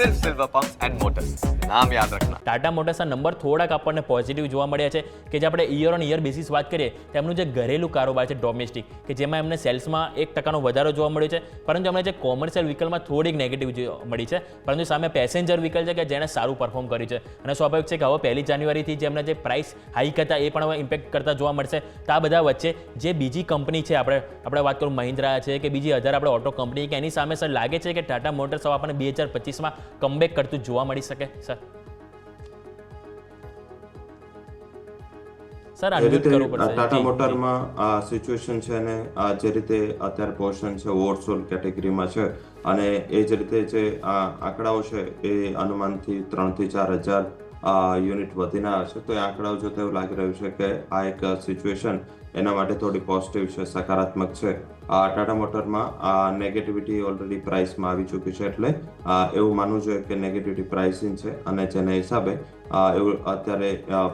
સિર્ફ silver pumps and motors નામ યાદ રાખના. Tata મોટર્સના number થોડાક આપણને પોઝિટિવ જોવા મળ્યા છે કે જે આપણે ઈયર ઓન ઇયર બેસિસ વાત કરીએ તેમનું જે ઘરેલું કારોબાર છે ડોમેસ્ટિક કે જેમાં એમને સેલ્સમાં એક ટકાનો વધારો જોવા મળ્યો છે. પરંતુ એમને જે કોમર્શિયલ વ્હીકલમાં થોડીક નેગેટિવ મળી છે. પરંતુ સામે પેસેન્જર વ્હીકલ છે કે જેણે સારું પરફોર્મ કર્યું છે. અને સ્વાભાવિક છે કે હવે પહેલી જાન્યુઆરીથી જે એમના જે પ્રાઇસ હાઈક હતા એ પણ હવે ઇમ્પેક્ટ કરતા જોવા મળશે. તો આ બધા વચ્ચે જે બીજી કંપની છે આપણે આપણે વાત કરું, મહિન્દ્રા છે કે બીજી હજાર આપણે ઓટો કંપની કે એની સામે સર લાગે છે કે ટાટા મોટર્સ આપણને બે હજાર પચીસમાં કમબેક કરતું જોવા મળી શકે સર? સર અનમ્યુટ કરવું પડશે. ટાટા મોટરમાં આ સિચ્યુએશન છે ને આ જે રીતે અત્યારે પોર્શન છે ઓવરસોલ કેટેગરીમાં છે અને એ જ રીતે જે આ આંકડાઓ છે એ અનુમાનથી ત્રણથી ચાર હજાર યુનિટ વધીને આવશે તો એ આંકડાઓ જોતા એવું લાગી રહ્યું છે કે આ એક સિચ્યુએશન એના માટે થોડી પોઝિટિવ છે, સકારાત્મક છે. આ ટાટા મોટરમાં આ નેગેટિવિટી ઓલરેડી પ્રાઇસમાં આવી ચૂકી છે એટલે એવું માનવું જોઈએ કે નેગેટિવિટી પ્રાઇસિંગ છે અને જેના હિસાબે એવું અત્યારે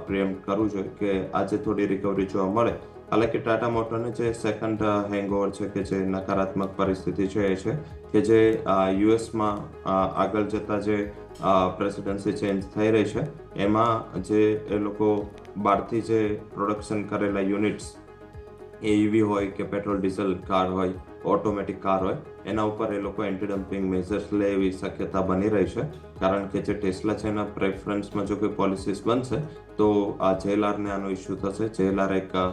પ્રેમ કરવું જોઈએ કે આજે થોડી રિકવરી જોવા મળે હાલાકી ટાટા મોટરને જે સેકન્ડ હેંગઓવર છે કે જે નકારાત્મક પરિસ્થિતિ છે એ છે કે જે યુએસમાં આગળ જતા જે પ્રેસિડન્સી ચેન્જ થઈ રહી છે એમાં જે એ લોકો બહારથી જે પ્રોડક્શન કરેલા યુનિટ્સ એ ઈવી હોય કે પેટ્રોલ ડીઝલ કાર હોય ઓટોમેટિક કાર હોય એના ઉપર એ લોકો એન્ટી ડમ્પિંગ મેઝર્સ લે એવી શક્યતા બની રહી છે. કારણ કે જે ટેસ્લા છે એના પ્રેફરન્સમાં જો કોઈ પોલિસીસ બનશે તો આ જેએલઆરને આનો ઇસ્યુ થશે. જેએલઆર એક અ,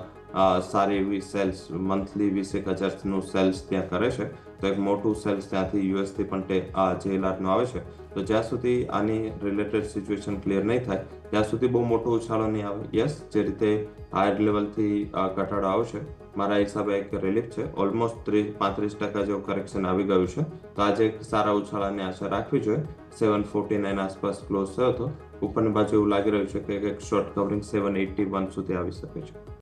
સારી એવી સેલ્સ, મંથલી વીસ એક હજારનું સેલ્સ ત્યાં કરે છે. તો એક મોટું સેલ્સ ત્યાંથી યુએસથી પણ તે જેએલઆરનું આવે છે. તો જ્યાં સુધી આની રિલેટેડ સિચ્યુએશન ક્લિયર નહીં થાય, ત્યાં સુધી બહુ મોટો ઉછાળો નહીં આવે. યસ, જે રીતે હાયર લેવલથી ઘટાડો આવશે, મારા હિસાબે એક રિલીફ છે. ઓલમોસ્ટ ત્રીસ, પાંત્રીસ ટકા જેવું કરેક્શન આવી ગયું છે. તો આજે એક સારા ઉછાળાની આશા રાખવી જોઈએ. સેવન ફોર્ટી નાઇન આસપાસ ક્લોઝ થયો હતો. ઉપરની બાજુ એવું લાગી રહ્યું છે કે એક short covering seven eighty one સુધી આવી શકે છે.